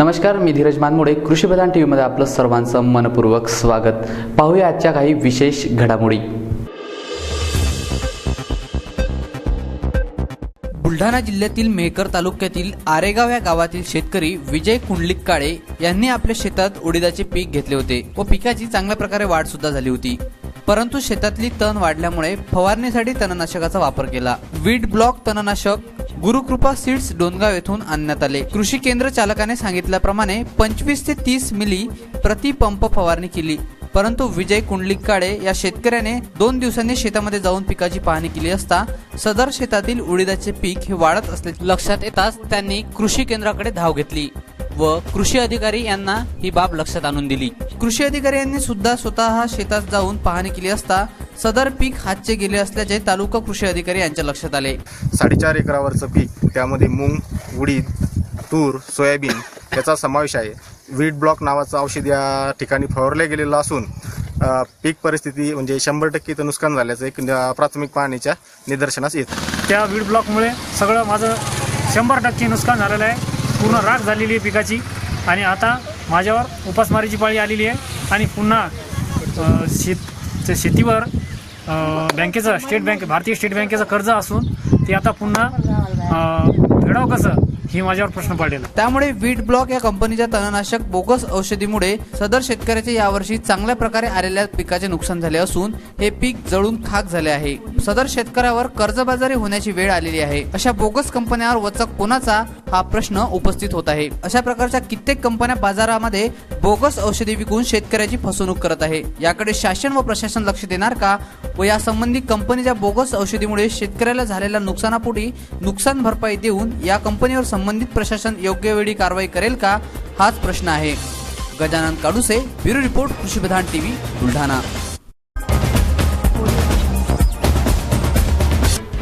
नमस्कार मी धीरज मानमोडे कृषीप्रधान टी व्हीमध्ये आपलं सर्वांचं मनपूर्वक स्वागत. पाहूया आजच्या काही विशेष घडामोडी. बुलढाणा जिल्ह्यातील मेहकर तालुक्यातील आरेगाव या गावातील शेतकरी विजय कुंडलिक काळे यांनी आपल्या शेतात उडीदाचे पीक घेतले होते व पिकाची चांगल्या प्रकारे वाढ सुद्धा झाली होती. परंतु शेतातली तण वाढल्यामुळे फवारणीसाठी तणनाशकाचा वापर केला. वीड ब्लॉक तणनाशक गुरुकृपा सीड्स डोनगाव येथून आणण्यात आले. कृषी केंद्र चालकाने सांगितल्याप्रमाणे पंचवीस ते तीस मिली प्रति पंप फवारणी केली. परंतु विजय कुंडलिक काळे या शेतकऱ्याने दोन दिवसांनी शेतामध्ये जाऊन पिकाची पाहणी केली असता सदर शेतातील उडीदाचे पीक हे वाढत असल्याचे लक्षात येताच त्यांनी कृषी केंद्राकडे धाव घेतली व कृषी अधिकारी यांना ही बाब लक्षात आणून दिली. कृषी अधिकारी यांनी सुद्धा स्वतः शेतात जाऊन पाहणी केली असता सदर पीक हातचे गेले असल्याचे तालुका कृषी अधिकारी यांच्या लक्षात आले. साडेचार एकरावरचं पीक त्यामध्ये मूग उडीद तूर सोयाबीन याचा समावेश आहे. वीट ब्लॉक नावाचं औषध या ठिकाणी फवारलं गेलेलं असून पीक परिस्थिती म्हणजे शंभर टक्के इथं नुकसान झाल्याचं एक प्राथमिक पाहणीच्या निदर्शनास येतं. त्या वीड ब्लॉकमुळे सगळं माझं शंभर टक्के नुकसान झालेलं आहे. पूर्ण राख झालेली आहे पिकाची. आणि आता माझ्यावर उपासमारीची पाळी आलेली आहे. आणि पुन्हा शेत शेतीवर बँकेचं स्टेट बँक भारतीय स्टेट बँकेचं कर्ज असून ते आता पुन्हा अ, फेडावं कसं? ही माझ्यावर प्रश्न पडलेला त्यामुळे वीट ब्लॉक या कंपनीच्या तणनाशक बोगस औषधीमुळे सदर शेतकऱ्याचे यावर्षी चांगल्या प्रकारे आलेल्या पिकाचे नुकसान झाले असून हे पीक जळून खाक झाले आहे. सदर शेतकऱ्यावर कर्जबाजारी होण्याची वेळ आलेली आहे. अशा बोगस कंपन्यांवर वचक कोणाचा? हा प्रश्न उपस्थित होत आहे. अशा प्रकारच्या कित्येक कंपन्या बाजारामध्ये बोगस औषधी विकून शेतकऱ्याची फसवणूक करत आहे. याकडे शासन व प्रशासन लक्ष देणार का? व यासंबंधी कंपनीच्या बोगस औषधीमुळे शेतकऱ्याला झालेल्या नुकसानापोटी नुकसान भरपाई देऊन या कंपनीवर संबंधित प्रशासन योग्य वेळी कारवाई करेल का? हाच प्रश्न आहे. Gajanan Kaduse bureau report Krushipradhan TV Buldhana.